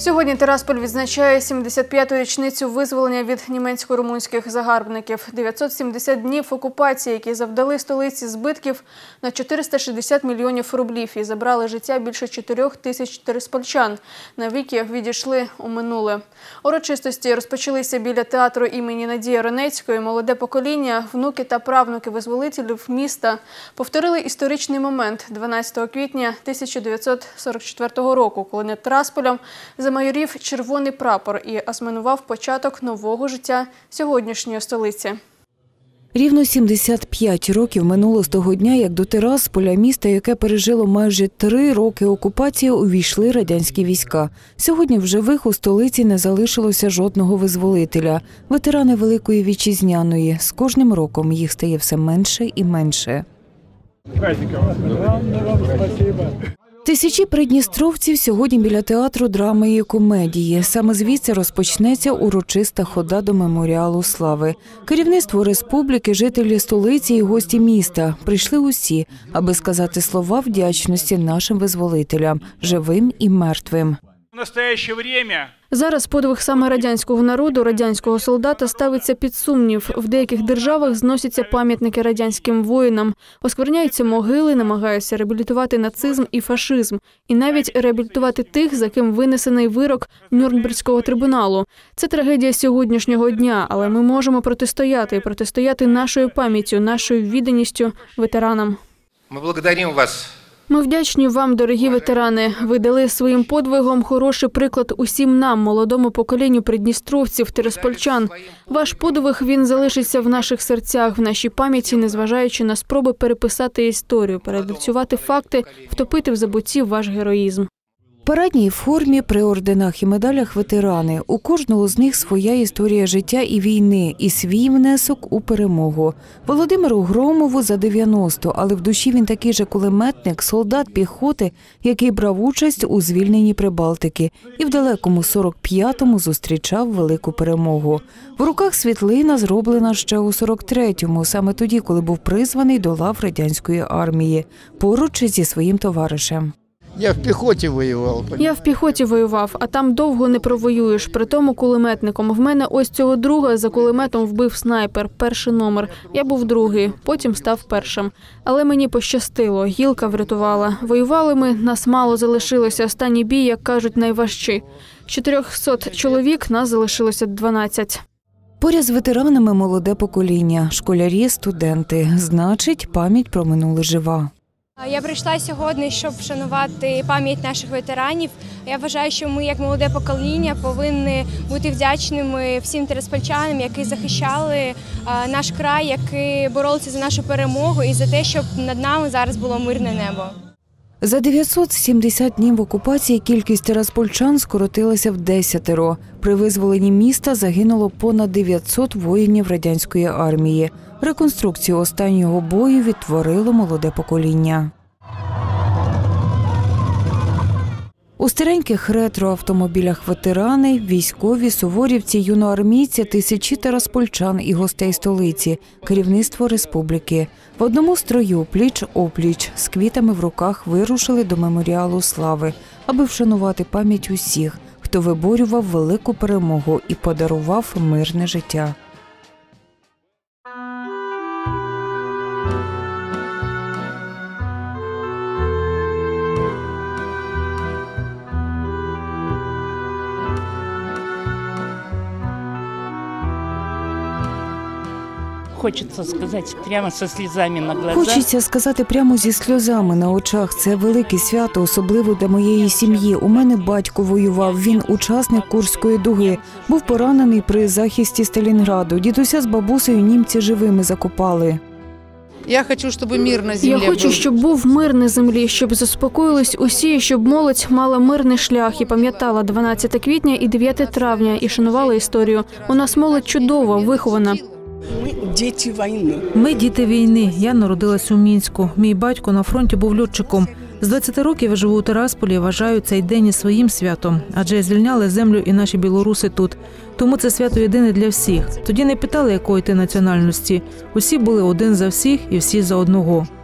Сьогодні Терасполь відзначає 75-ту річницю визволення від німецько-румунських загарбників. 970 днів окупації, які завдали столиці збитків на 460 мільйонів рублів і забрали життя більше 4 тисяч тереспольчан. Навіки відійшли у минуле. Урочистості розпочалися біля театру імені Надії Ронецької. Молоде покоління, внуки та правнуки визволителів міста повторили історичний момент 12 квітня 1944 року, коли над Терасполем замайорів червоний прапор і ознаменував початок нового життя сьогоднішньої столиці. Рівно 75 років минуло з того дня, як до Тирасполя, міста, яке пережило майже три роки окупації, увійшли радянські війська. Сьогодні в живих у столиці не залишилося жодного визволителя. Ветерани Великої Вітчизняної. З кожним роком їх стає все менше і менше. Праздником вам спасибо. Тисячі придністровців сьогодні біля театру драми і комедії. Саме звідси розпочнеться урочиста хода до меморіалу слави. Керівництво республіки, жителі столиці і гості міста прийшли усі, аби сказати слова вдячності нашим визволителям, живим і мертвим. В настоящее время Зараз подвиг саме радянського народу, радянського солдата ставиться під сумнів. В деяких державах зносяться пам'ятники радянським воїнам, оскверняються могили, намагаються реабілітувати нацизм і фашизм, і навіть реабілітувати тих, за ким винесений вирок Нюрнберзького трибуналу. Це трагедія сьогоднішнього дня, але ми можемо протистояти протистояти нашою пам'яттю, нашою відданістю ветеранам. Мы благодарим вас Ми вдячні вам, дорогі ветерани. Ви дали своїм подвигом хороший приклад усім нам, молодому поколінню придністровців, тереспольчан. Ваш подвиг він залишиться в наших серцях, в нашій пам'яті, незважаючи на спроби переписати історію, передавцювати факти, втопити в забутті ваш героїзм. Парадній формі при орденах і медалях ветерани. У кожного з них своя історія життя і війни, і свій внесок у перемогу. Володимиру Громову за 90, але в душі він такий же кулеметник, солдат піхоти, який брав участь у звільненні Прибалтики, і в далекому 45-му зустрічав велику перемогу. В руках світлина зроблена ще у 43-му, саме тоді, коли був призваний до лав радянської армії, поруч зі своїм товаришем. Я в пехоте воевал. Я в піхоті воював, а там довго не провоюєш. При тому кулеметником. В мене ось цього друга за кулеметом вбив снайпер, перший номер. Я був другий, потім став першим. Але мені пощастило, гілка врятувала. Воювали ми, нас мало залишилося. Останній бій, як кажуть, найважчий. З 400 чоловік нас залишилося 12. Поряд з ветеранами молоде покоління, школярі, студенти. Значить, пам'ять про минуле жива. Я прийшла сьогодні, щоб вшанувати пам'ять наших ветеранів. Я вважаю, що ми, як молоде покоління, повинні бути вдячними всім тереспольчанам, які захищали наш край, які боролися за нашу перемогу і за те, щоб над нами зараз було мирне небо. За 970 днів окупації кількість тераспольчан скоротилася в десятеро. При визволенні міста загинуло понад 900 воїнів радянської армії. Реконструкцію останнього бою відтворило молоде покоління. У стареньких ретроавтомобілях ветерани, військові, суворівці, юноармійці, тисячі тераспольчан і гостей столиці, керівництво республіки. В одному строю пліч-опліч з квітами в руках вирушили до меморіалу слави, аби вшанувати пам'ять усіх, хто виборював велику перемогу і подарував мирне життя. Хочется сказать прямо со слезами на глазах. Хочеться сказати прямо зі сльозами на очах. Це велике свято, особливо для моєї сім'ї. У мене батько воював. Він учасник Курської дуги. Був поранений при захисті Сталінграду. Дідуся з бабусею німці живими закопали. Я хочу, чтобы мир на Я хочу, щоб був мир на землі, щоб заспокоїлись усі, щоб молодь мала мирний шлях і пам'ятала 12 квітня і 9 травня і шанувала історію. У нас молодь чудова, вихована. Ми діти війни. Я народилась у мінську. Мій батько на фронті був льотчиком. З 20 років я живу у Тирасполі і вважаю цей день і своїм святом, адже звільняли землю і наші білоруси тут. Тому це свято єдине для всіх. Тоді не питали, якої ти національності. Усі були один за всіх і всі за одного. –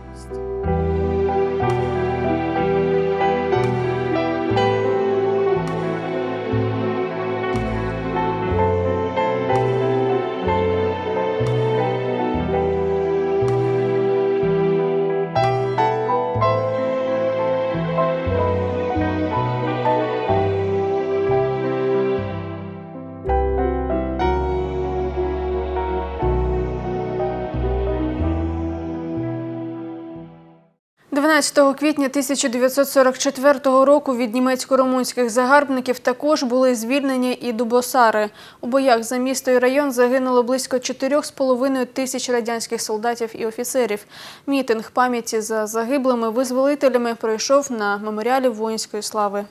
12 квітня 1944 року від німецько-румунських загарбників також були звільнені і дубосари. У боях за місто і район загинуло близько 4,5 тисяч радянських солдатів і офіцерів. Мітинг пам'яті за загиблими визволителями пройшов на меморіалі воїнської слави.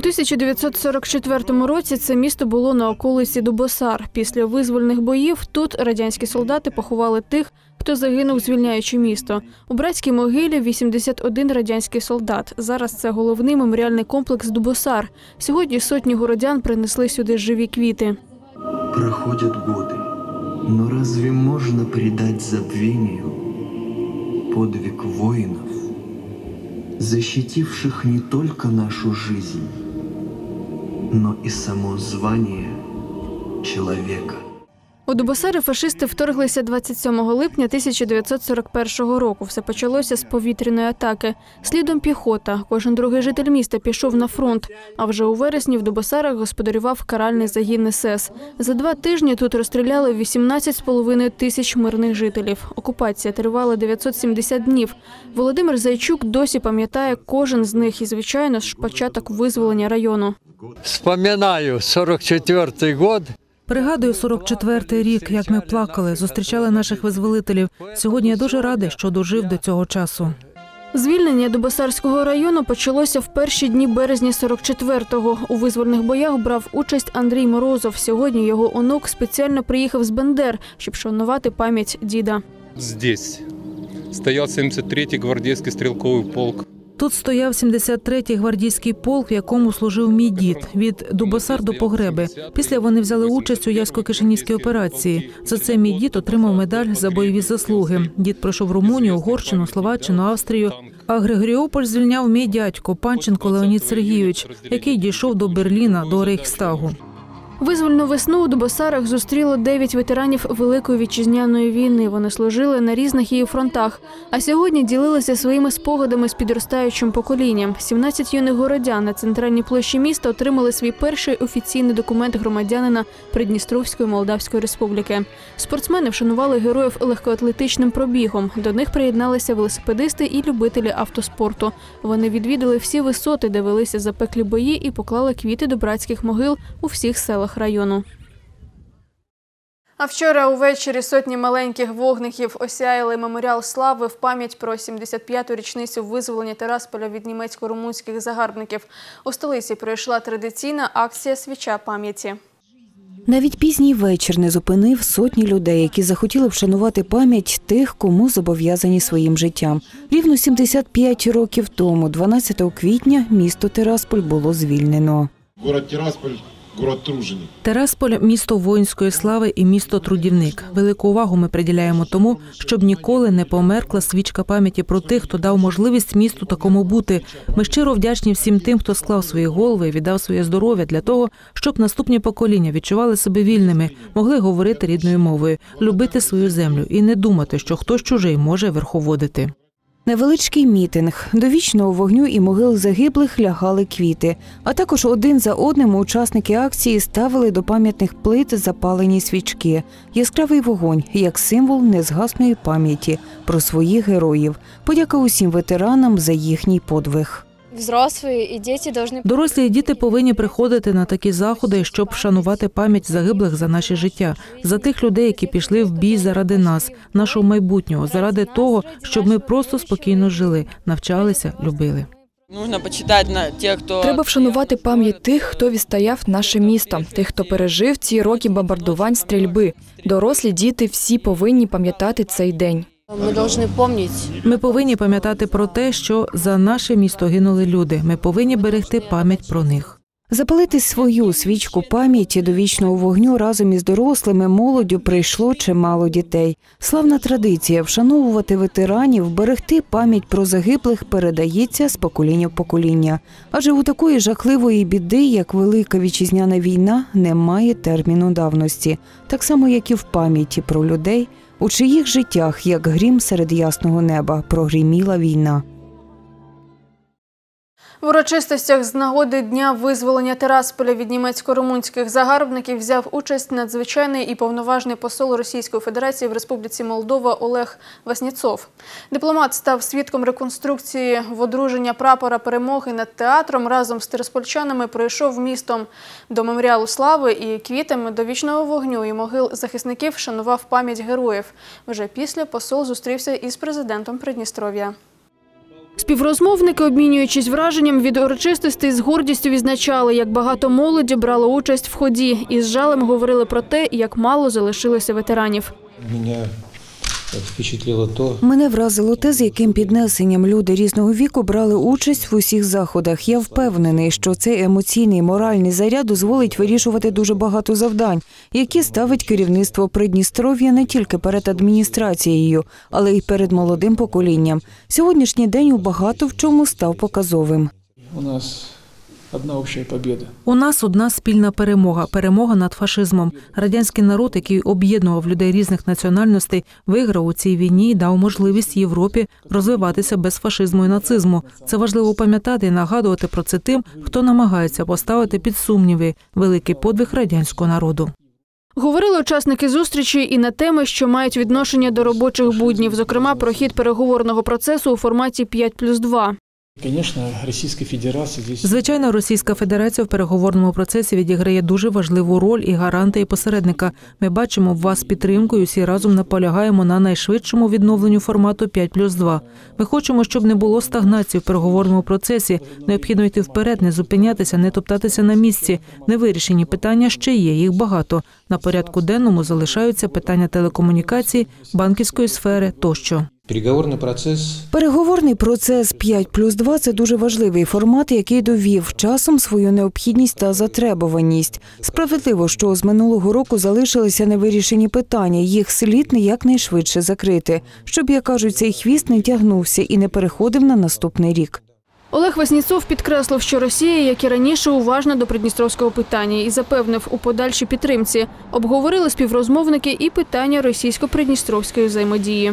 У 1944 році це місто було на околиці Дубосар. Після визвольних боїв тут радянські солдати поховали тих, хто загинув, звільняючи місто. У братській могилі 81 радянський солдат. Зараз це головний меморіальний комплекс Дубосар. Сьогодні сотні городян принесли сюди живі квіти. Проходят годы, но разве можно предать забвению подвиг воинов, защитивших не только нашу жизнь, но и само звание человека? У Дубосари фашисти вторглися 27 липня 1941 року. Все почалося з повітряної атаки. Слідом піхота. Кожен другий житель міста пішов на фронт. А вже у вересні в Дубосарах господарював каральний загін СС. За два тижні тут розстріляли 18,5 тисяч мирних жителів. Окупація тривала 970 днів. Володимир Зайчук досі пам'ятає кожен з них і, звичайно, ж початок визволення району. Вспоминаю 44-й год. Пригадую 44-й рік, як ми плакали, зустрічали наших визволителів. Сьогодні я дуже радий, що дожив до цього часу. Звільнення Дубосарського району почалося в перші дні березня 44-го. У визвольних боях брав участь Андрій Морозов. Сьогодні його онук спеціально приїхав з Бендер, щоб шанувати пам'ять діда. Здесь стоял 73-й гвардейский стрелковый полк. Тут стояв 73-й гвардійський полк, в якому служив мій дід від Дубосар до Погреби. Після вони взяли участь у Ясько-Кишинівській операції. За це мій дід отримав медаль за бойові заслуги. Дід пройшов Румунію, Угорщину, Словаччину, Австрію. А Григоріополь звільняв мій дядько Панченко Леонід Сергійович, який дійшов до Берліна до Рейхстагу. Визвольну весну у Дубосарах зустріло дев'ять ветеранів Великої вітчизняної війни. Вони служили на різних її фронтах. А сьогодні ділилися своїми спогадами з підростаючим поколінням. 17 юних городян на центральній площі міста отримали свій перший офіційний документ громадянина Придністровської Молдавської Республіки. Спортсмени вшанували героїв легкоатлетичним пробігом. До них приєдналися велосипедисти і любителі автоспорту. Вони відвідали всі висоти, де велися запеклі бої, і поклали квіти до братських могил у всіх селах району. А вчора увечері сотні маленьких вогників осяяли меморіал слави в пам'ять про 75-ту річницю визволення Терасполя від німецько-румунських загарбників. У столиці пройшла традиційна акція свіча пам'яті. Навіть пізній вечір не зупинив сотні людей, які захотіли вшанувати пам'ять тих, кому зобов'язані своїм життям. Рівно 75 років тому, 12 квітня, місто Тирасполь було звільнено. Город Тирасполь, город труженик. Терасполь місто воїнської слави і місто трудівник. Велику увагу ми приділяємо тому, щоб ніколи не померкла свічка пам'яті про тих, хто дав можливість місту такому бути. Ми щиро вдячні всім тим, хто склав свої голови і віддав своє здоров'я для того, щоб наступні покоління відчували себе вільними, могли говорити рідною мовою, любити свою землю і не думати, що хтось чужий може верховодити. Невеличкий мітинг. До вічного вогню і могил загиблих лягали квіти. А також один за одним учасники акції ставили до пам'ятних плит запалені свічки. Яскравий вогонь як символ незгасної пам'яті про своїх героїв. Подяка усім ветеранам за їхній подвиг. Взрослі і діти повинні Дорослі і діти повинні приходити на такі заходи, щоб вшанувати пам'ять загиблих за наше життя, за тих людей, які пішли в бій заради нас, нашого майбутнього, заради того, щоб ми просто спокійно жили, навчалися, любили. Нужно почитати на тих, хто Треба вшанувати пам'ять тих, хто відстояв наше місто, тих, хто пережив ці роки бомбардувань, стрільби. Дорослі діти всі повинні пам'ятати цей день. Мы должны помнить, Ми повинні пам'ятати про те, що за наше місто гинули люди. Ми повинні берегти пам'ять про них. Запалити свою свічку пам'яті до вічного вогню разом із дорослими молоддю прийшло чимало дітей. Славна традиція вшановувати ветеранів, берегти пам'ять про загиблих передається з покоління в покоління. Адже у такої жахливої біди, як Велика Вітчизняна війна, немає терміну давності, так само як і в пам'яті про людей, у чиїх життях, як грім серед ясного неба, прогріміла війна. В урочистостях з нагоди дня визволення Терасполя від німецько-румунських загарбників взяв участь надзвичайний і повноважний посол Російської Федерації в Республіці Молдова Олег Васніцов. Дипломат став свідком реконструкції водруження прапора перемоги над театром. Разом з тераспольчанами пройшов містом до меморіалу слави і квітами до вічного вогню і могил захисників шанував пам'ять героїв. Вже після посол зустрівся із президентом Придністров'я. Співрозмовники, обмінюючись враженням від урочистостей, з гордістю відзначали, як багато молоді брало участь в ході, і з жалем говорили про те, як мало залишилося ветеранів. Меня впечатлило то, Мене вразило те, з яким піднесенням люди різного віку брали участь в усіх заходах. Я впевнений, що цей емоційний моральний заряд дозволить вирішувати дуже багато завдань, які ставить керівництво Придністров'я не тільки перед адміністрацією, але й перед молодим поколінням. Сьогоднішній день у багато в чому став показовим. У нас одна общая победа. У нас одна спільна перемога перемога над фашизмом. Радянський народ, який об'єднував людей різних національностей, виграв у цій війні і дав можливість Європі розвиватися без фашизму і нацизму. Це важливо пам'ятати і нагадувати про це тим, хто намагається поставити під сумніви великий подвиг радянського народу. Говорили учасники зустрічі і на теми, що мають відношення до робочих буднів, зокрема про хід переговорного процесу у форматі 5 плюс 2. Звичайно, Російська Федерація в переговорному процесі відіграє дуже важливу роль і гаранта і посередника. Ми бачимо вас підтримку і всі разом наполягаємо на найшвидшому відновленню формату 5 плюс 2. Ми хочемо, щоб не було стагнації в переговорному процесі. Необхідно йти вперед, не зупинятися, не топтатися на місці. Невирішені питання ще є. Їх багато. На порядку денному залишаються питання телекомунікацій, банківської сфери тощо. Переговорный процесс Переговорний процес 5 плюс 2 – це дуже важливий формат, який довів часом свою необхідність та затребуваність. Справедливо, що з минулого року залишилися невирішені питання. Їх слід якнайшвидше закрити, щоб, як кажуть, цей хвіст не тягнувся і не переходив на наступний рік. Олег Васніцов підкреслив, що Росія, як і раніше, уважна до придністровського питання і запевнив у подальшій підтримці. Обговорили співрозмовники і питання російсько-придністровської взаємодії.